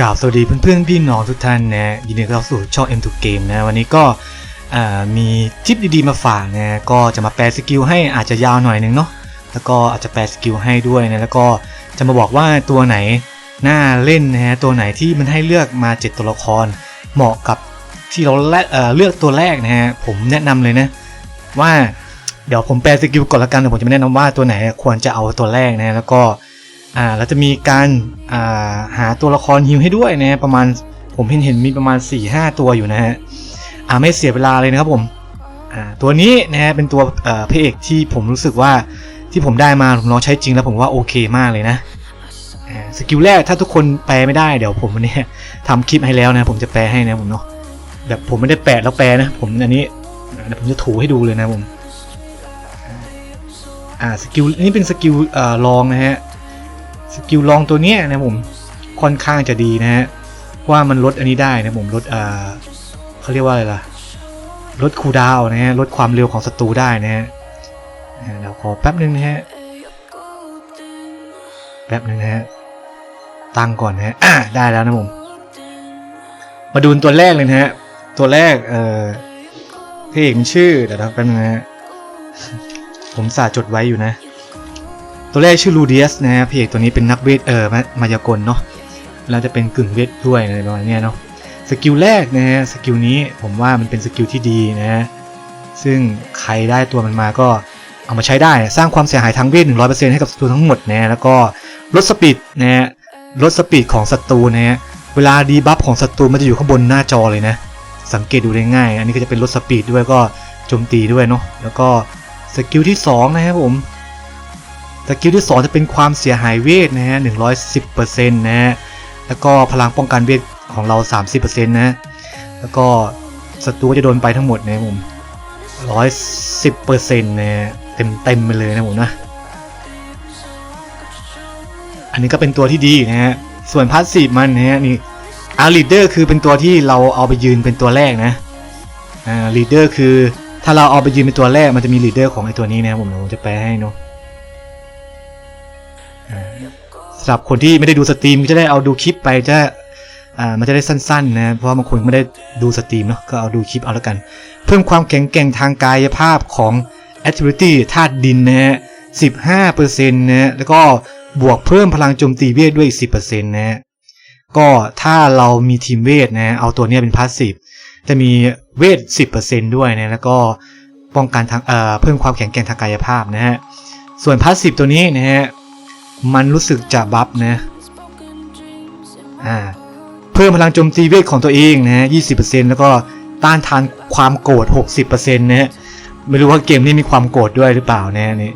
กราบสวัสดีเพื่อนๆพี่น้องทุกท่านนะยินดีต้อนรับสู่ช่อง M2 Game นะวันนี้ก็มีทิปดีๆมาฝากนะก็จะมาแปลสกิลให้อาจจะยาวหน่อยนึงเนาะแล้วก็อาจจะแปลสกิลให้ด้วยนะแล้วก็จะมาบอกว่าตัวไหนน่าเล่นนะฮะตัวไหนที่มันให้เลือกมา 7 ตัวละคร เหมาะกับที่เราเเลือกตัวแรกนะฮะผมแนะนำเลยนะว่าเดี๋ยวผมแปลสกิลก่อนละกันเดี๋ยวผมจะมาแนะนำว่าตัวไหนควรจะเอาตัวแรกนะแล้วก็ อ่าเราจะมีการอ่าหาตัวละครฮิวให้ด้วยนะฮะประมาณผมเห็นเห็นมีประมาณ 4 5 ตัวอยู่นะฮะอ่าไม่เสียเวลาเลยนะครับผมอ่าตัวนี้นะฮะเป็นตัวเอ่อพระเอกที่ผมรู้สึกว่าที่ผมได้มาผมลองใช้จริงแล้วผมว่าโอเคมากเลยนะอ่าสกิลแรกถ้าทุกคนแปลไม่ได้เดี๋ยวผมวันนี้ทำคลิปให้แล้วนะ ผมจะแปลให้นะผมเนาะแบบผมไม่ได้แปะแล้วแปลนะผมอันนี้เดี๋ยวผมจะถูให้ดูเลยนะผมอ่าสกิลนี่เป็นสกิลอ่อลองนะฮะ สกิลลองตัวเนี้ยนะผมค่อนข้างจะดีนะฮะว่ามันลดอันนี้ได้นะผมลดอ่าเขาเรียกว่าอะไรล่ะลดคูดาวนะฮะลดความเร็วของศัตรูได้นะฮะอ่าเดี๋ยวขอแป๊บนึงนะฮะแป๊บนึงนะฮะตั้งก่อนนะฮะอ่าได้แล้วนะผมมาดูตัวแรกเลยนะฮะตัวแรกเอ่อพระเอกมันชื่อเดี๋ยวแป๊บนึงนะฮะผมสาจดไว้อยู่นะ ตัวแรกชื่อลูเดียสนะฮะพระเอกตัวนี้เป็นนักเวทเออมายากลเนาะแล้วจะเป็นกึ่งเวทด้วยอะไรประมาณนี้เนาะสกิลแรกนะฮะสกิลนี้ผมว่ามันเป็นสกิลที่ดีนะฮะซึ่งใครได้ตัวมันมาก็เอามาใช้ได้สร้างความเสียหายทางเวท 100%ให้กับศัตรูทั้งหมดนะแล้วก็ลดสปีดนะฮะลดสปีดของศัตรูนะฮะเวลาดีบัฟของศัตรูมันจะอยู่ข้างบนหน้าจอเลยนะ สังเกตดูได้ง่าย อันนี้ก็จะเป็นลดสปีดด้วยก็โจมตีด้วยเนาะแล้วก็สกิลที่สองนะครับผม สกิลที่ 2 จะเป็นความเสียหายเวทนะฮะ 110%นะฮะ แล้วก็พลังป้องกันเวทของเรา 30%นะ แล้วก็ศัตรูจะโดนไปทั้งหมดนะครับผม110%นะฮะ เต็มเต็มไปเลยนะผมนะ อันนี้ก็เป็นตัวที่ดีนะฮะ ส่วนพาสซีฟมันนะฮะนี่อาลีดเดอร์คือเป็นตัวที่เราเอาไปยืนเป็นตัวแรกนะ อ่าลีดเดอร์คือถ้าเราเอาไปยืนเป็นตัวแรกมันจะมีลีดเดอร์ของไอตัวนี้นะครับผมเดี๋ยวผมจะแปลให้เนาะ สำหรับคนที่ไม่ได้ดูสตรีมก็จะได้เอาดูคลิปไปจะอ่ามันจะได้สั้นๆนะเพราะว่าบางคนไม่ได้ดูสตรีมเนาะก็เอาดูคลิปเอาแล้วกัน เพิ่มความแข็งแกร่งทางกายภาพของ Activity ธาตุดินนะฮะ15%นะฮะแล้วก็บวกเพิ่มพลังโจมตีเวทด้วยอีก 10%นะฮะก็ถ้าเรามีทีมเวทนะเอาตัวนี้เป็นพาสซีฟจะมีเวท 10%ด้วยนะแล้วก็ป้องกันทางเอ่อเพิ่มความแข็งแกร่งทางกายภาพนะฮะส่วนพาสซีฟตัวนี้นะฮะ มันรู้สึกจะบัฟนะอ่าเพิ่มพลังโจมตีเวทของตัวเองนะฮะ20%แล้วก็ต้านทานความโกรธ60%นะฮะไม่รู้ว่าเกมนี้มีความโกรธด้วยหรือเปล่านะนี่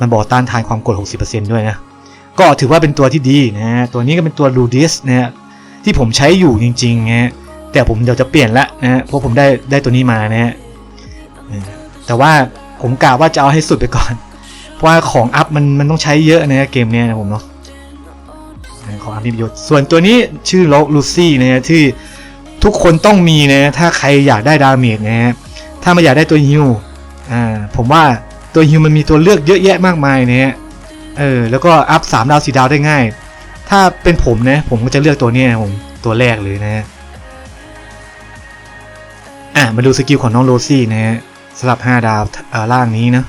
มันบอกต้านทานความโกรธ60%ด้วยนะก็ถือว่าเป็นตัวที่ดีนะฮะตัวนี้ก็เป็นตัวลูดิสนะฮะที่ผมใช้อยู่จริงๆนะฮะแต่ผมเดี๋ยวจะเปลี่ยนละนะฮะเพราะผมได้ได้ตัวนี้มานะฮะแต่ว่าผมกะว่าจะเอาให้สุดไปก่อน เพราะว่าของอัพมันมันต้องใช้เยอะนะเกมนี้นะผมเนาะของอัพมีประโยชน์ส่วนตัวนี้ชื่อโลลูซี่นะฮะที่ทุกคนต้องมีนะถ้าใครอยากได้ดาเมจนะฮะถ้าไม่อยากได้ตัวฮิวอ่าผมว่าตัวฮิวมันมีตัวเลือกเยอะแยะมากมายนะฮะเออแล้วก็อัพสามดาวสี่ดาวได้ง่าย ถ้าเป็นผมนะผมก็จะเลือกตัวนี้นะผมตัวแรกเลยนะฮะอะมาดูสกิลของน้องโรซี่นะฮะสำหรับ 5 ดาวอ่าล่างนี้นะ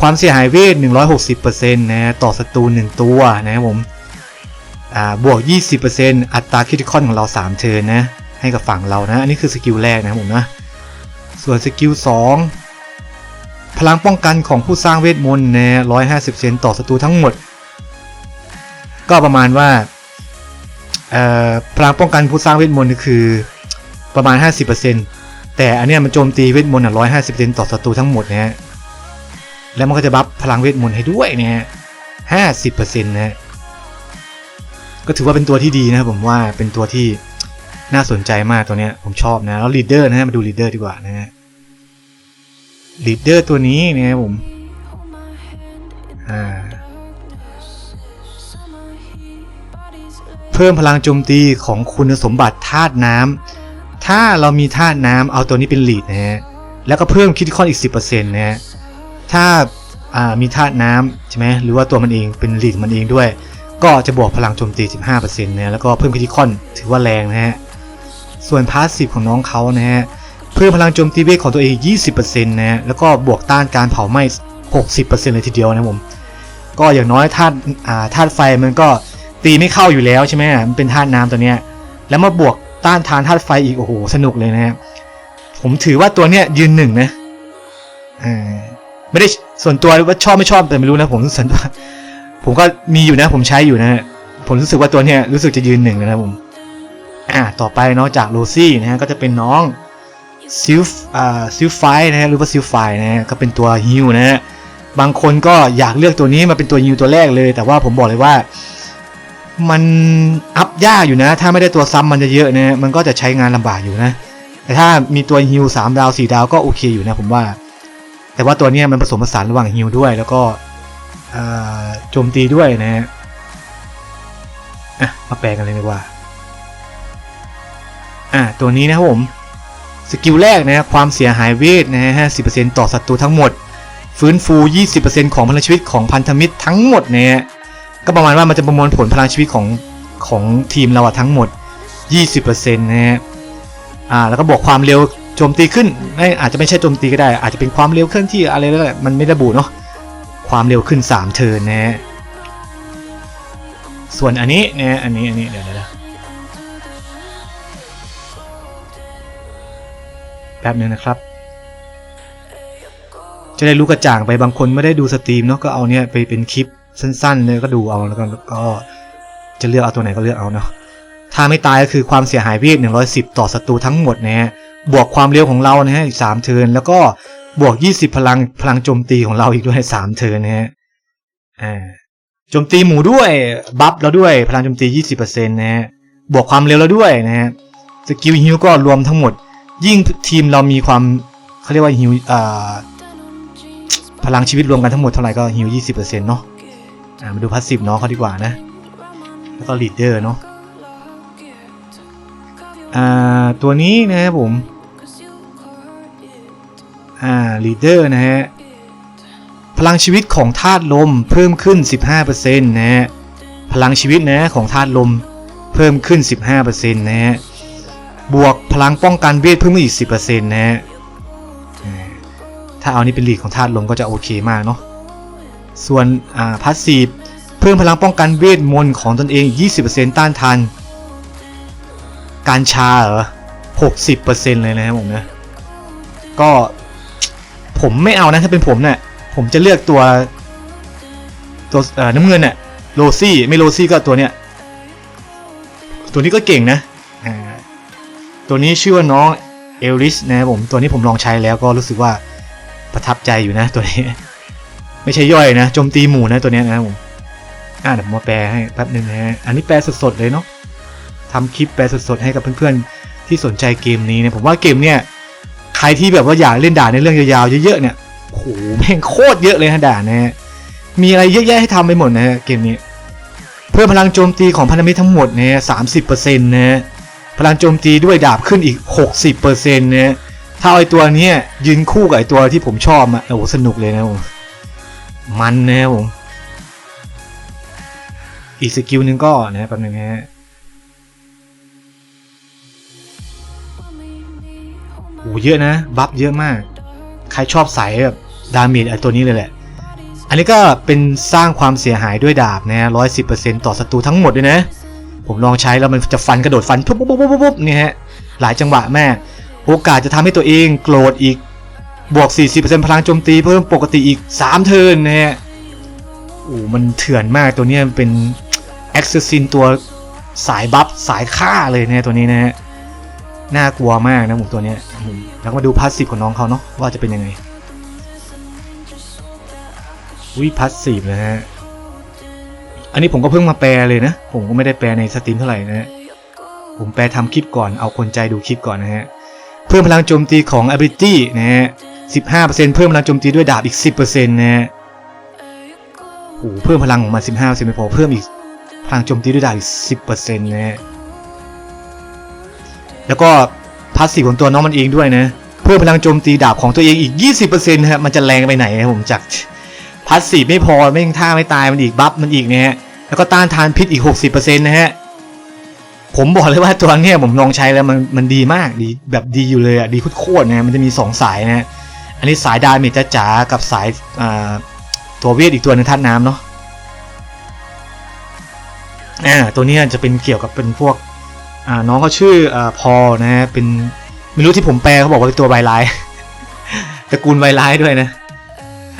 ความเสียหายเวท 160%นะต่อศัตรู1ตัวนะครับผมอ่าบวก 20%อัตราคริติคอนของเรา 3 เทิร์นนะ ให้กับฝั่งเรานะ อันนี้คือสกิลแรกนะครับผมนะ ส่วนสกิล 2 พลังป้องกันของผู้สร้างเวทมนต์นะ150%ต่อศัตรูทั้งหมด ก็ประมาณว่าพลังป้องกันผู้สร้างเวทมนต์คือประมาณ 50%แต่อันเนี้ยมันโจมตีเวทมนต์อะ150%ต่อศัตรูทั้งหมดนะฮะ แล้วมันก็จะบัฟพลังเวทมนต์ให้ด้วยนะฮะห้าสิบเปอร์เซ็นต์นะฮะก็ถือว่าเป็นตัวที่ดีนะครับผมว่าเป็นตัวที่น่าสนใจมากตัวเนี้ยผมชอบนะ แล้วลีดเดอร์นะฮะมาดูลีดเดอร์ดีกว่านะฮะลีดเดอร์ตัวนี้นะครับผมอ่าเพิ่มพลังโจมตีของคุณสมบัติธาตุน้ำถ้าเรามีธาตุน้ำเอาตัวนี้เป็นลีดนะฮะ แล้วก็เพิ่มคิดคอนอีก 10%นะฮะ ถ้าามีธาตุน้ำใช่ไหมหรือว่าตัวมันเองเป็นลีดมันเองด้วย ก็จะบวกพลังโจมตี 15%นะแล้วก็เพิ่มคิติคอนถือว่าแรงนะฮะส่วนพาสซีฟของน้องเขานะฮะเพิ่มพลังโจมตีเวทของตัวเอง 20%นะฮะแล้วก็บวกต้านการเผาไหม้ 60%เลยทีเดียวนะผมก็อย่างน้อยธาตุธาตุไฟมันก็ตีไม่เข้าอยู่แล้วใช่ไหมมันเป็นธาตุน้ำตัวเนี้ยแล้วมาบวกต้านทานธาตุไฟอีกโอ้โหสนุกเลยนะฮะผมถือว่าตัวเนี้ยยืนหนึ่งนะอ่า ไม่ได้ส่วนตัวว่าชอบไม่ชอบแต่ไม่รู้นะผมส่วนตัวผมก็มีอยู่นะผมใช้อยู่นะผมรู้สึกว่าตัวเนี้ยรู้สึกจะยืนหนึ่งนะผมอ่าต่อไปเนาะจากโรซี่นะฮะก็จะเป็นน้องซิลฟอ่าซิลไฟนะฮะหรือว่าซิลไฟนะฮะก็เป็นตัวฮิวนะฮะบางคนก็อยากเลือกตัวนี้มาเป็นตัวฮิวตัวแรกเลย แต่ว่าผมบอกเลยว่า มันอัพยากอยู่นะ ถ้าไม่ได้ตัวซ้ำมันจะเยอะนะฮะมันก็จะใช้งานลำบากอยู่นะ แต่ถ้ามีตัวฮิวสามดาวสี่ดาวก็โอเคอยู่นะผมว่า แต่ว่าตัวนี้มันผสมผสานระหว่างฮิวด้วย แล้วก็โจมตีด้วยนะฮะอะมาแปลกันเลยดีกว่า อะตัวนี้นะครับผมสกิลแรกนะความเสียหายเวทนะฮะ50%ต่อศัตรูทั้งหมด ฟื้นฟู 20%ของพลังชีวิตของพันธมิตรทั้งหมดนะฮะก็ประมาณว่ามันจะประมวลผลพลังชีวิตของของทีมเราอะทั้งหมด 20%นะฮะอ่าแล้วก็บอกความเร็ว โจมตีขึ้นไม่อาจจะไม่ใช่โจมตีก็ได้ อาจจะเป็นความเร็วเคลื่อนที่อะไรแล้วแหละมันไม่ระบุเนาะความเร็วขึ้น 3 เทิร์นนะฮะส่วนอันนี้นะอันนี้อันนี้เดี๋ยวเดี๋ยวแป๊บนึงนะครับ จะได้รู้กระจ่างไปบางคนไม่ได้ดูสตรีมเนาะก็เอาเนี่ยไปเป็นคลิปสั้นๆเลยก็ดูเอาแล้วก็ก็จะเลือกเอาตัวไหนก็เลือกเอาเนาะถ้าไม่ตายก็คือความเสียหายเวท110 ต่อศัตรูทั้งหมดนะฮะ บวกความเร็วของเรานะฮะอีก3เทินแล้วก็บวก20พลังพลังโจมตีของเราอีกด้วย3เทินนะฮะอ่าโจมตีหมูด้วยบัฟเราด้วยพลังโจมตี20%นะฮะบวกความเร็วเราด้วยนะฮะสกิลฮิวก็รวมทั้งหมด ยิ่งทีมเรามีความเขาเรียกว่าฮิวอ่าพลังชีวิตรวมกันทั้งหมดเท่าไหร่ก็ฮิว20%เนาะอ่ามาดูพาสซีฟน้องเขาดีกว่านะ แล้วก็ลีดเดอร์เนาะอ่าตัวนี้นะครับผม อ่าลีดเดอร์นะฮะ พลังชีวิตของธาตุลมเพิ่มขึ้น 15%นะฮะ พลังชีวิตนะของธาตุลมเพิ่มขึ้น 15%นะฮะ บวกพลังป้องกันเวทเพิ่มขึ้นอีก 10%นะฮะ ถ้าเอานี่เป็นลีดของธาตุลมก็จะโอเคมากเนาะ ส่วนอ่าพาสซีฟเพิ่มพลังป้องกันเวทมนต์ของตนเอง 20%ต้านทานการชาเหรอ 60%เลยนะครับผมนะ ก็ ผมไม่เอานะถ้าเป็นผมเนี่ยผมจะเลือกตัว ตัวน้ำเงินเนี่ยโรซี่ไม่โรซี่ก็ตัวเนี้ยตัวนี้ก็เก่งนะตัวนี้ชื่อว่าน้องเอลิสนะครับผมตัวนี้ผมลองใช้แล้วก็รู้สึกว่าประทับใจอยู่นะตัวนี้ ไม่ใช่ย่อยนะโจมตีหมู่นะตัวเนี้ยนะครับผมอ่าเดี๋ยวผมมาแปลให้แป๊บหนึ่งนะฮะอันนี้แปลสดๆเลยเนาะทำคลิปแปลสดๆให้กับเพื่อนๆที่สนใจเกมนี้นะผมว่าเกมเนี่ย รที่แบบว่าอยากเล่นด่านในเรื่องยาวๆเยอะๆเนี่ยโหแม่งโคตรเยอะเลยนะด่านนะฮะมีอะไรเยอะแยะให้ทำไปหมดนะฮะเกมนี้เพิ่มพลังโจมตีของพันธมิตรทั้งหมดเนี่ยสามสิบเปอร์เซ็นต์นะฮะพลังโจมตีด้วยดาบขึ้นอีก60%นต์นะถ้าไอตัวนี้ยืนคู่กับไอตัวที่ผมชอบอะโอ้โหสนุกเลยนะผมมันนะผมอีกสกิลหนึ่งก็นะแป๊บนึงนะฮะ โอ้เยอะนะบัฟเยอะมาก ใครชอบสายแบบดาเมจไอตัวนี้เลยแหละ อันนี้ก็เป็นสร้างความเสียหายด้วยดาบนะร้อยสิบเปอร์เซ็นต์ต่อศัตรูทั้งหมดด้วยนะ ผมลองใช้แล้วมันจะฟันกระโดดฟันปุ๊บปุ๊บปุ๊บปุ๊บเนี่ยฮะหลายจังหวะแม่โอกาสจะทำให้ตัวเองโกรธอีกบวก 40%พลังโจมตีเพิ่มปกติอีก 3 เทิร์นนะฮะโอ้มันเถื่อนมากตัวนี้มันเป็นแอ็กซ์ซินตัวสายบัฟสายฆ่าเลยนะตัวนี้นะฮะ น่ากลัวมากนะผมตัวเนี้ยแล้วมาดูพาสซีฟของน้องเขาเนาะว่าจะเป็นยังไงวิพาสซีฟนะฮะอันนี้ผมก็เพิ่งมาแปลเลยนะ ผมก็ไม่ได้แปลในสตรีมเท่าไหร่นะฮะผมแปลทำคลิปก่อนเอาคนใจดูคลิปก่อนนะฮะเพิ่มพลังโจมตีของ ability นะฮะ15%เพิ่มพลังโจมตีด้วยดาบอีก 10%นะฮะโอ้โหเพิ่มพลังของมัน15%ไม่พอเพิ่มอีกพลังโจมตีด้วยดาบอีก 10%นะฮะ แล้วก็พาสซีฟของตัวน้องมันเองด้วยนะ เพิ่มพลังโจมตีดาบของตัวเองอีก 20%นะฮะมันจะแรงไปไหนครับผมจากพาสซีฟไม่พอไม่ยังท่าไม่ตายมันอีกบัฟมันอีกนะฮะแล้วก็ต้านทานพิษอีก 60%นะฮะผมบอกเลยว่าตัวนี้ผมลองใช้แล้วมันมันดีมากดีแบบดีอยู่เลยอะดีโคตรนะมันจะมี 2 สายนะฮะอันนี้สายดาเมจจ๋ากับสายตัวเวทอีกตัวนึงธาตุน้ำเนาะอ่าตัวนี้จะเป็นเกี่ยวกับเป็นพวก น้องเขาชื่ออ่าพอนะฮะเป็นไม่รู้ที่ผมแปลเขาบอกว่าเป็นตัวไวร้ายตระกูลไวร้ายด้วยนะ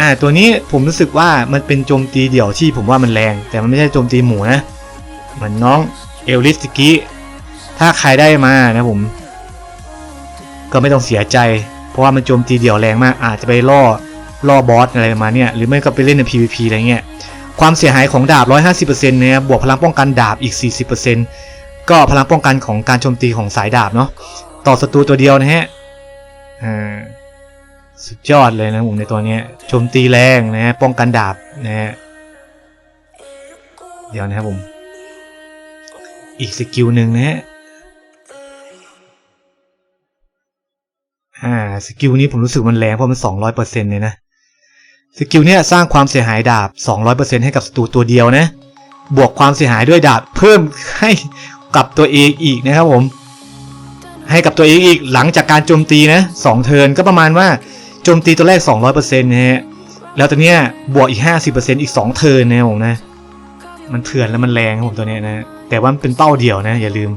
อ่าตัวนี้ผมรู้สึกว่ามันเป็นโจมตีเดี่ยวที่ผมว่ามันแรง แต่มันไม่ใช่โจมตีหมูนะเหมือนน้องเอลลิสกิถ้าใครได้มานะผม ก็ไม่ต้องเสียใจ เพราะว่ามันโจมตีเดี่ยวแรงมาก อาจจะไปล่อล่อบอสอะไรประมาณเนี้ยหรือไม่ก็ไปเล่นใน PVP อะไรเงี้ยความเสียหายของดาบ 150%เนี่ยบวกพลังป้องกันดาบอีก 40% ก็พลังป้องกันของการโจมตีของสายดาบเนาะต่อศัตรูตัวเดียวนะฮะสุดยอดเลยนะผมในตัวนี้โจมตีแรงนะฮะป้องกันดาบนะฮะเดี๋ยวนะครับผม อีกสกิลหนึ่งนะฮะอ่าสกิลนี้ผมรู้สึกมันแรงเพราะมันสองร้อยเปอร์เซ็นต์เลยนะสกิลเนี้ยสร้างความเสียหายดาบสองร้อยเปอร์เซ็นต์ให้กับศัตรูตัวเดียวนะ บวกความเสียหายด้วยดาบเพิ่มให้ กับตัวเองอีกนะครับผม ให้กับตัวเองอีกหลังจากการโจมตีนะสองเทิร์นก็ประมาณว่าโจมตีตัวแรก 200%นะฮะแล้วตัวเนี้ยบวกอีก 50%อีก 2 เทิร์นนะผมนะ มันเถื่อนแล้วมันแรงครับผมตัวเนี้ยนะ แต่ว่ามันเป็นเป้าเดี่ยวนะ อย่าลืม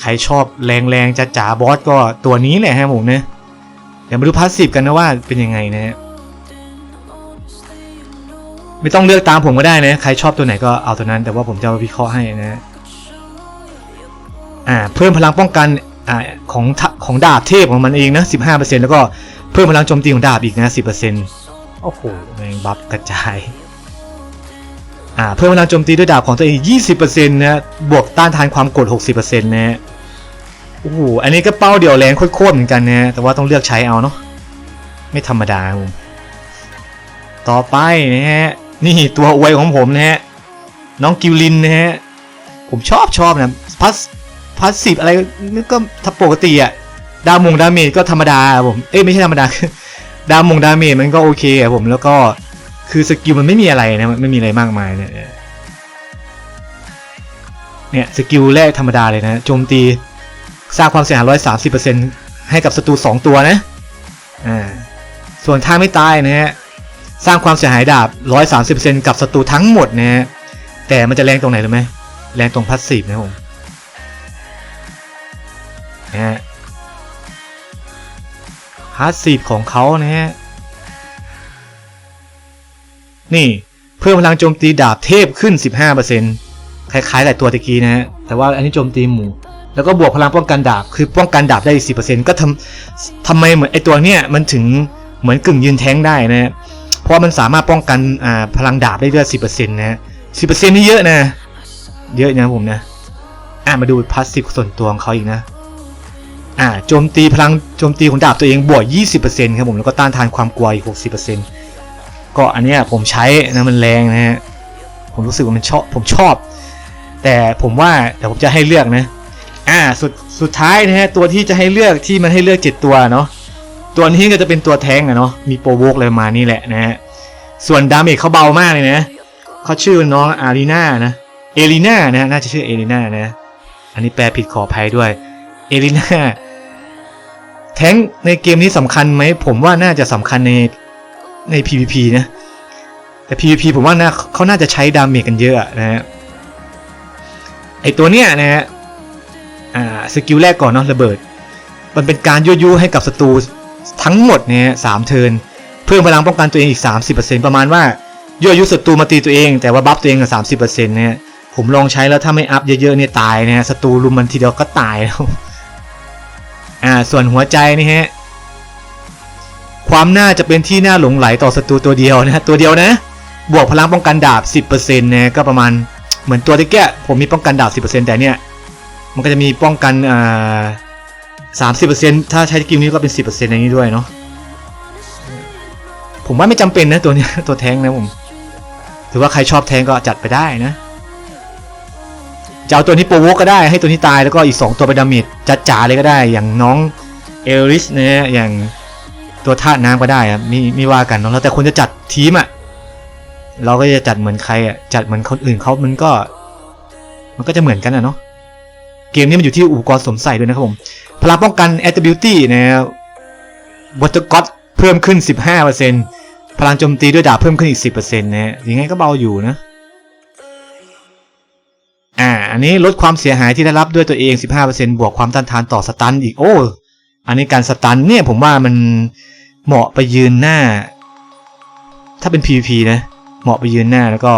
ใครชอบแรงแรงๆจ๋าบอสก็ตัวนี้แหละฮะผมนะเดี๋ยวมาดูพาสซีฟกันนะว่าเป็นยังไงนะฮะไม่ต้องเลือกตามผมก็ได้นะ ใครชอบตัวไหนก็เอาตัวนั้น แต่ว่าผมจะมาวิเคราะห์ให้นะ อ่าเพิ่มพลังป้องกันอ่าของของดาบเทพของมันเองนะ15%แล้วก็เพิ่มพลังโจมตีของดาบอีกนะ10%โอ้โหแมงบัฟกระจายอ่าเพิ่มพลังโจมตีด้วยดาบของตัวเอง 20%นะบวกต้านทานความกด 60%นะฮะโอ้โหอันนี้ก็เป้าเดี่ยวแรงโคตรเหมือนกันนะแต่ว่าต้องเลือกใช้เอาเนาะไม่ธรรมดาครับผมต่อไปนะฮะนี่ตัวอวยของผมนะฮะน้องกิวลินนะฮะผมชอบชอบนะพัส พัสซีฟอะไรนี่ก็ถ้าปกติอะดามงดาเมจก็ธรรมดาผม เอ้ยไม่ใช่ธรรมดาดามงดาเมจมันก็โอเคครับผมแล้วก็คือสกิลมันไม่มีอะไรนะมันไม่มีอะไรมากมายเนี่ยเนี่ยสกิลแรกธรรมดาเลยนะโจมตีสร้างความเสียหายร้อยสามสิบเปอร์เซ็นต์ให้กับศัตรูสองตัวนะอ่าส่วนท่าไม่ตายนะฮะสร้างความเสียหายดาบร้อยสามสิบเปอร์เซ็นต์กับศัตรูทั้งหมดนะฮะแต่มันจะแรงตรงไหนรู้ไหมแรงตรงพัสซีฟนะผม นะฮะพาสซีฟของเขานะฮะนี่เพิ่มพลังโจมตีดาบเทพขึ้น 15%คล้ายๆกับตัวตะกี้นะฮะแต่ว่าอันนี้โจมตีหมู่แล้วก็บวกพลังป้องกันดาบ คือป้องกันดาบได้อีก10%ก็ทำทำไมเหมือนไอตัวเนี้ยมันถึงเหมือนกึ่งยืนแท้งได้นะฮะเพราะมันสามารถป้องกันอ่าพลังดาบได้ด้วย10%นะฮะ10%นี่เยอะนะ เยอะนะผมนะ อะมาดูพาสซีฟส่วนตัวของเขาอีกนะ อ่าโจมตีพลังโจมตีของดาบตัวเองบวก 20%ครับผมแล้วก็ต้านทานความกลัวอีก 60%ก็อันเนี้ยผมใช้นะมันแรงนะฮะผมรู้สึกว่ามันชอบผมชอบ แต่ผมว่าแต่ผมจะให้เลือกนะอ่าสุดสุดท้ายนะฮะตัวที่จะให้เลือกที่มันให้เลือก 7 ตัวเนาะตัวนี้ก็จะเป็นตัวแทงอะเนาะมีโปรโวกอะไรมานี่แหละนะฮะส่วนดาเมจเขาเบามากเลยนะเขาชื่อน้องอารีนานะเอลีนานะน่าจะชื่อเอลีนานะ อันนี้แปลผิดขออภัยด้วยเอลิน่า แท้งในเกมนี้สำคัญไหม ผมว่าน่าจะสำคัญในใน PVP นะแต่ PVP ผมว่าน่าเขาน่าจะใช้ดาเมจกันเยอะนะฮะไอตัวเนี้ยนะฮะอ่าสกิลแรกก่อนเนาะระเบิด มันเป็นการยั่วยุให้กับศัตรูทั้งหมดเนี่ยสามเทินเพิ่มพลังป้องกันตัวเองอีก 30%ประมาณว่ายั่วยุศัตรูมาตีตัวเอง แต่ว่าบัฟตัวเองกับ30%เซ็นต์เนี่ยผมลองใช้แล้วถ้าไม่อัพเยอะๆเนี่ยตายนะฮะศัตรูลุมมันทีเดียวก็ตายแล้ว อ่าส่วนหัวใจนี่ฮะความน่าจะเป็นที่น่าหลงไหลต่อศัตรูตัวเดียวนะตัวเดียวนะ บวกพลังป้องกันดาบ 10%นะก็ประมาณเหมือนตัวตะเกียผมมีป้องกันดาบ 10%แต่เนี่ยมันก็จะมีป้องกันอ่า30%ถ้าใช้สกิลนี้ก็เป็น10%อย่างนี้ด้วยเนาะผมว่าไม่จำเป็นนะตัวเนี้ยตัวแทงนะผม ถือว่าใครชอบแทงก็จัดไปได้นะ จะเอาตัวนี้โปรโวกก็ได้ให้ตัวนี้ตายแล้วก็อีก 2 ตัวไปดาเมจจัดจ๋าเลยก็ได้อย่างน้องเอลิสเนี่ยอย่างตัวธาตุน้ำก็ได้ครับมีมีว่ากันเนาะแล้วแต่คนจะจัดทีมอะ่ะเราก็จะจัดเหมือนใครอะจัดเหมือนคนอื่นเขามันก็ มันก็จะเหมือนกันอะเนาะเกมนี้มันอยู่ที่อุปกรณ์สวมใส่ด้วยนะครับผมพลังป้องกัน Ability นะวัตก็อตเพิ่มขึ้น 15%พลังโจมตีด้วยดาบเพิ่มขึ้นอีก 10%นะยังไงก็เบาอยู่นะ อ่า อันนี้ลดความเสียหายที่ได้รับด้วยตัวเอง 15%บวกความต้านทานต่อสตันอีกโอ้ อันนี้การสตันเนี่ยผมว่ามันเหมาะไปยืนหน้า ถ้าเป็น PVP นะ เหมาะไปยืนหน้าแล้วก็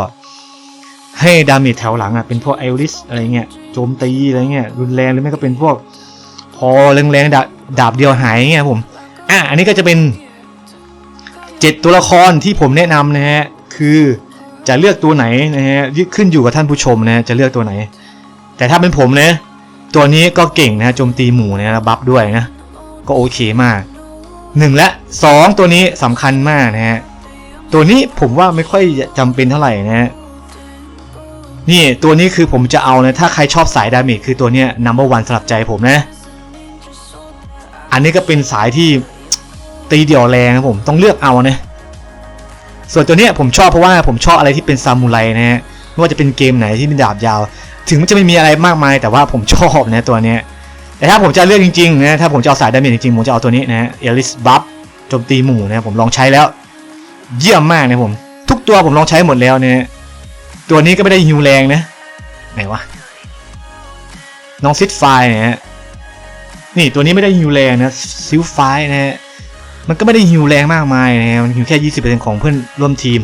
ให้ดาเมจแถวหลังอะเป็นพวกไอริสอะไรเงี้ยโจมตีอะไรเงี้ยรุนแรงหรือไม่ก็เป็นพวกพอแรงๆดาบดาบเดียวหายเงี้ยผมอะอันนี้ก็จะเป็นเจ็ดตัวละครที่ผมแนะนำนะฮะ คือ จะเลือกตัวไหนนะฮะขึ้นอยู่กับท่านผู้ชมนะจะเลือกตัวไหน แต่ถ้าเป็นผมนะตัวนี้ก็เก่งนะโจมตีหมู่นะบัฟด้วยนะ ก็โอเคมากหนึ่งและสองตัวนี้สำคัญมากนะฮะตัวนี้ผมว่าไม่ค่อยจำเป็นเท่าไหร่นะฮะนี่ตัวนี้คือผมจะเอานะถ้าใครชอบสายดาเมจคือตัวเนี้ย number one สำหรับใจผมนะ อันนี้ก็เป็นสายที่ตีเดี่ยวแรงนะผมต้องเลือกเอานะ ส่วนตัวเนี้ยผมชอบเพราะว่าผมชอบอะไรที่เป็นซามูไรนะฮะไม่ว่าจะเป็นเกมไหนที่มีดาบยาว ถึงมันจะไม่มีอะไรมากมาย แต่ว่าผมชอบนะตัวเนี้ยแต่ถ้าผมจะเลือกจริงๆนะถ้าผมจะเอาสายดาเมจจริงๆผมจะเอาตัวนี้นะเอลิสบัฟโจมตีหมู่นะผมลองใช้แล้ว เยี่ยมมากนะผม ทุกตัวผมลองใช้หมดแล้วเนี่ยตัวนี้ก็ไม่ได้ฮิวแรงนะไหนวะน้องซิดไฟนี่ยฮะนี่ตัวนี้ไม่ได้ฮิวแรงนะซิลไฟนะฮะ มันก็ไม่ได้ฮิวแรงมากมายนะมันฮิวแค่ 20%ของเพื่อนร่วมทีม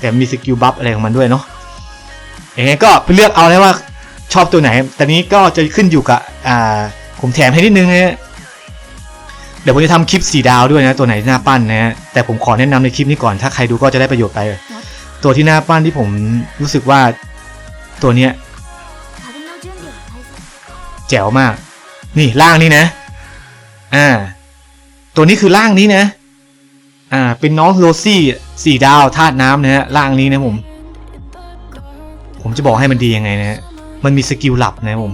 แต่มีสกิลบัฟอะไรของมันด้วยเนาะอย่างนี้ก็ไปเลือกเอาเลยว่าชอบตัวไหนตอนนี้ก็จะขึ้นอยู่กับอ่าผมแถมให้นิดนึงนะเดี๋ยวผมจะทำคลิปสีดาวด้วยนะ ตัวไหนหน้าปั้นนะฮะแต่ผมขอแนะนำในคลิปนี้ก่อน ถ้าใครดูก็จะได้ประโยชน์ไป ตัวที่หน้าปั้นที่ผมรู้สึกว่าตัวเนี้ยแจ๋วมาก นี่ล่างนี่นะ อ่า ตัวนี้คือร่างนี้นะ อ่า เป็นน้องโรซี่สี่ดาวธาตุน้ำนะฮะร่างนี้นะผม ผมจะบอกให้มันดียังไงนะฮะมันมีสกิลหลับนะผม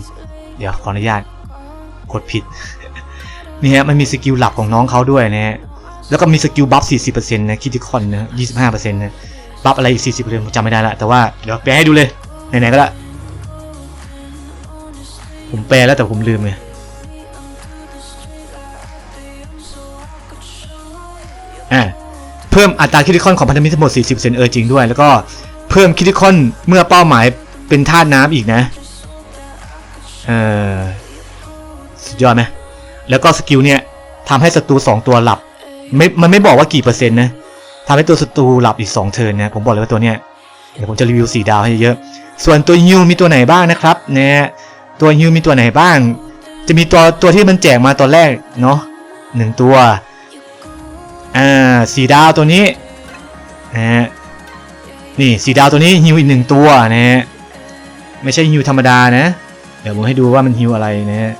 เดี๋ยวขออนุญาตกดผิด นี่ฮะมันมีสกิลหลับของน้องเขาด้วยนะฮะแล้วก็มีสกิลบัฟ 40%นะคิติคอนนะ25%นะบัฟอะไรอีก 40%ผมจำไม่ได้ละแต่ว่าเดี๋ยวแปลให้ดูเลยไหนๆก็ได้ผมแปลแล้วแต่ผมลืมไง เพิ่มอัตราคิติคอนของพันธมิตรทั้งหมด 40%เออจริงด้วย แล้วก็เพิ่มคิติคอนเมื่อเป้าหมายเป็นธาตุน้ำอีกนะเออสุดยอดไหมแล้วก็สกิลเนี่ยทำให้ศัตรูสองตัวหลับไม่มันไม่บอกว่ากี่เปอร์เซ็นต์นะทำให้ตัวศัตรูหลับอีกสองเทิร์นนะผมบอกเลยว่าตัวเนี้ยเดี๋ยวผมจะรีวิวสี่ดาวให้เยอะ ส่วนตัวฮิวมีตัวไหนบ้างนะครับเนี่ยตัวฮิวมีตัวไหนบ้าง จะมีตัวตัวที่มันแจกมาตอนแรกเนาะหนึ่งตัว อ่าสีดาวตัวนี้นะฮะนี่สีดาวตัวนี้ฮิวอีกหนึ่งตัวนะฮะไม่ใช่ฮิวธรรมดานะ เดี๋ยวผมให้ดูว่ามันฮิวอะไรนะฮะ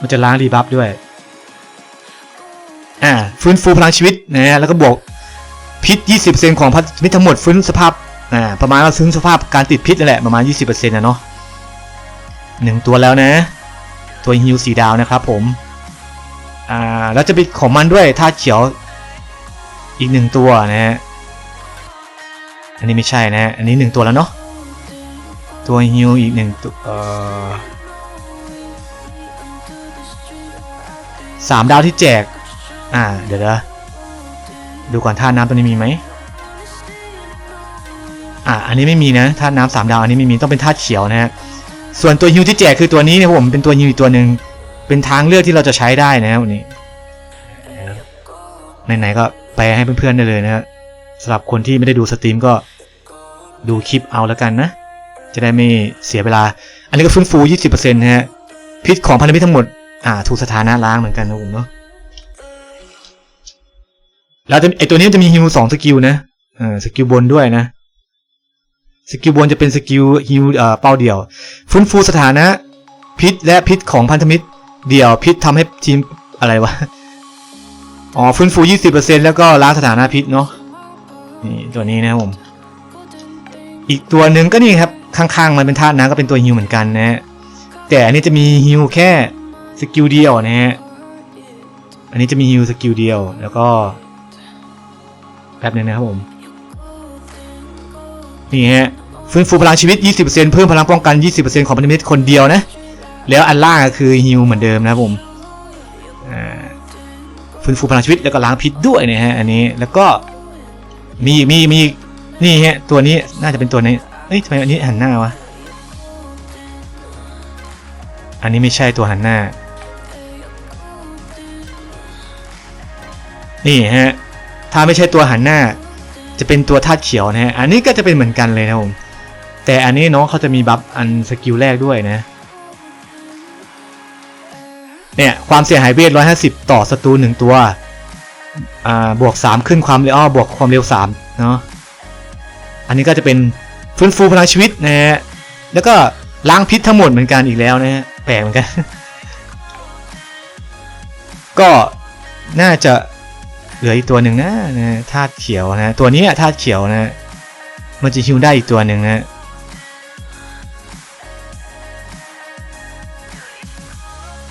มันจะล้างรีบัฟด้วยอ่าฟื้นฟูพลังชีวิตนะฮะแล้วก็บวกพิษ 20%ของพันธมิตรทั้งหมดฟื้นสภาพอ่าประมาณว่าฟื้นสภาพการติดพิษนั่นแหละประมาณ 20%นะเนาะหนึ่งตัวแล้วนะ ตัวฮิวสีดาวนะครับผม อ่าแล้วจะเป็นของมันด้วยธาตุเขียวอีกหนึ่งตัวนะฮะอันนี้ไม่ใช่นะฮะอันนี้หนึ่งตัวแล้วเนาะตัวฮิวอีกหนึ่งตัวสามดาวที่แจก อ่า เดี๋ยวนะดูก่อนท่าน้ำตัวนี้มีไหมอ่าอันนี้ไม่มีนะท่าน้ำสามดาวอันนี้ไม่มีต้องเป็นท่าเขียวนะฮะส่วนตัวฮิวที่แจกคือตัวนี้นะผมเป็นตัวฮิวอีกตัวหนึ่ง เป็นทางเลือกที่เราจะใช้ได้นะครับวันนี้ไหนๆก็แปลให้เพื่อนๆได้เลยนะฮะสำหรับคนที่ไม่ได้ดูสตรีมก็ดูคลิปเอาแล้วกันนะ จะได้ไม่เสียเวลา อันนี้ก็ฟื้นฟู 20%นะฮะพิษของพันธมิตรทั้งหมด อ่า ถูกสถานะล้างเหมือนกันนะผมเนาะแล้วจะไอตัวนี้มันจะมีฮิวสองสกิลนะเออสกิลบนด้วยนะ สกิลบนจะเป็นสกิลฮิวเอ่อเป้าเดี่ยว ฟื้นฟูสถานะ พิษและพิษของพันธมิตร เดี่ยวพิษทำให้ทีมอะไรวะ อ๋อฟื้นฟู 20%แล้วก็ล้างสถานะพิษเนาะ นี่ตัวนี้นะผม อีกตัวหนึ่งก็นี่ครับ ข้างๆมันเป็นธาตุน้ำก็เป็นตัวฮิวเหมือนกันนะฮะ แต่อันนี้จะมีฮิวแค่สกิลเดียวนะฮะ อันนี้จะมีฮิวสกิลเดียวแล้วก็ป๊บนึงนะครับผม นี่ฮะฟื้นฟูพลังชีวิต 20%เพิ่มพลังป้องกัน 20%ของพันธมิตรคนเดียวนะ แล้วอันล่างก็คือฮิวเหมือนเดิมนะผมฟื้นฟูพลังชีวิตแล้วก็ล้างพิษด้วยนะฮะอันนี้แล้วก็มีมีมีนี่ฮะตัวนี้น่าจะเป็นตัวนี้เอ้ยทำไมอันนี้หันหน้าวะอันนี้ไม่ใช่ตัวหันหน้า นี่ฮะถ้าไม่ใช่ตัวหันหน้า จะเป็นตัวธาตุเขียวนะฮะอันนี้ก็จะเป็นเหมือนกันเลยนะผมแต่อันนี้น้องเขาจะมีบัฟอันสกิลแรกด้วยนะ เนี่ยความเสียหายเวท 150 ต่อศัตรูหนึ่งตัว อ่า บวก 3 ขึ้นความเร็วอ้อบวกความเร็ว 3 เนาะ อันนี้ก็จะเป็นฟื้นฟูพลังชีวิตนะฮะ แล้วก็ล้างพิษทั้งหมดเหมือนกันอีกแล้วนะฮะ แปลกเหมือนกัน ก็น่าจะเหลืออีกตัวหนึ่งนะนะธาตุเขียวนะ ตัวนี้ธาตุเขียวนะ มันจะฮิวได้อีกตัวหนึ่งนะ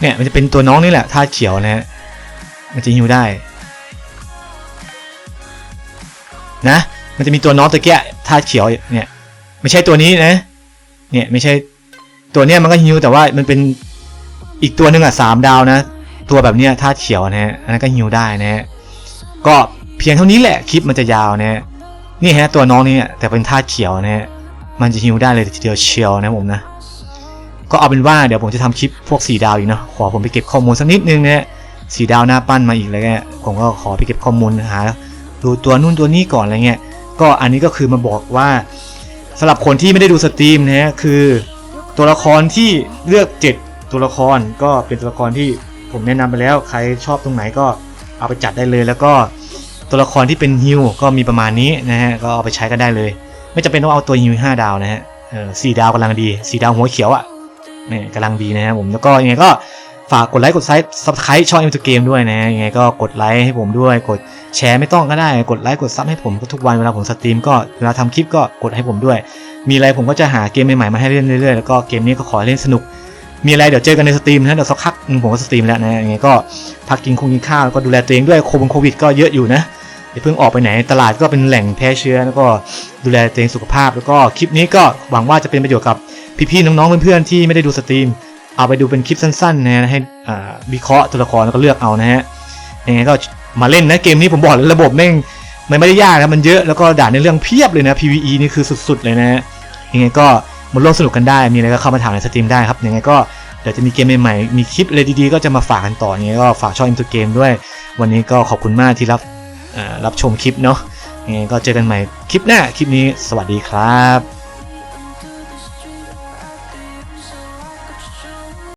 เนี่ยมันจะเป็นตัวน้องนี่แหละธาเขียวนะฮะมันจะฮิวได้ นะ มันจะมีตัวน้องตะเกียธาเขียวเนี่ยไม่ใช่ตัวนี้นะ เนี่ยไม่ใช่ตัวเนี้ยมันก็ฮิวแต่ว่ามันเป็นอีกตัวหนึ่งอะสามดาวนะตัวแบบเนี้ยธาเขียวนะฮะอันนั้นก็ฮิวได้นะฮะก็เพียงเท่านี้แหละคลิปมันจะยาวนะฮะนี่ฮะตัวน้องนี่แต่เป็นธาเขียวนะฮะมันจะฮิวได้เลยทีเดียวเชียวนะผมนะ ก็เอาเป็นว่าเดี๋ยวผมจะทำคลิปพวกสีดาวอีกเนาะขอผมไปเก็บข้อมูลสักนิดนึงนะฮะสีดาวหน้าปั้นมาอีกแล้วแกผมก็ขอไปเก็บข้อมูลหาดูตัวนู่นตัวนี้ก่อนอะไรเงี้ยก็อันนี้ก็คือมาบอกว่าสำหรับคนที่ไม่ได้ดูสตรีมนะฮะคือตัวละครที่เลือก 7 ตัวละครก็เป็นตัวละครที่ผมแนะนำไปแล้ว ใครชอบตรงไหนก็เอาไปจัดได้เลย แล้วก็ตัวละครที่เป็นฮิวก็มีประมาณนี้นะฮะก็เอาไปใช้กันได้เลย ไม่จำเป็นต้องเอาตัวฮิว5ดาวนะฮะเออสี่ดาวกำลังดีสี่ดาวหัวเขียวอะ่ะ เนี่ยกำลังดีนะครับผมแล้วก็ยังไงก็ฝากกดไลค์กดซับสไครต์ช่องเอิมตเกมด้วยนะยังไงก็กดไลค์ให้ผมด้วยกดแชร์ไม่ต้องก็ได้ กดไลค์กดซับให้ผมทุกวันเวลาผมสตรีมก็เวลาทำคลิปก็กดให้ผมด้วย มีอะไรผมก็จะหาเกมใหม่ๆมาให้เล่นเรื่อยๆแล้วก็เกมนี้ก็ขอเล่นสนุก มีอะไรเดี๋ยวเจอกันในสตรีมนะเดี๋ยวสักพักหนึงผมก็สตรีมแล้วนะยังไงก็พักกินคงกินข้าวแล้วก็ดูแลตัวเองด้วยโควิดโควิดก็เยอะอยู่นะอย่าเพิ่งออกไปไหนตลาดก็เป็นแหล่งแพร่เชื้อแล้วก็ดูแลตัวเองสุขภาพ แล้วก็คลิปนี้ก็หวังว่าจะเป็นประโยชน์กับ พี่ๆน้องๆเพื่อนๆที่ไม่ได้ดูสตรีม เอาไปดูเป็นคลิปสั้นๆนะให้วิเคราะห์ตัวละครแล้วก็เลือกเอานะฮะยังไงก็มาเล่นนะเกมนี้ผมบอกเลยระบบแม่งมันไม่ได้ยากนะมันเยอะแล้วก็ด่านในเรื่องเพียบเลยนะ PVE นี่คือสุดๆเลยนะฮะยังไงก็มาร่วมสนุกกันได้มีอะไรก็เข้ามาถามในสตรีมได้ครับยังไงก็เดี๋ยวจะมีเกมใหม่ๆมีคลิปอะไรดีๆก็จะมาฝากกันต่อยังไงก็ฝากช่องอินเตอร์เกมด้วย วันนี้ก็ขอบคุณมากที่รับรับชมคลิปเนาะยังไงก็เจอกันใหม่คลิปหน้าคลิปนี้สวัสดีครับ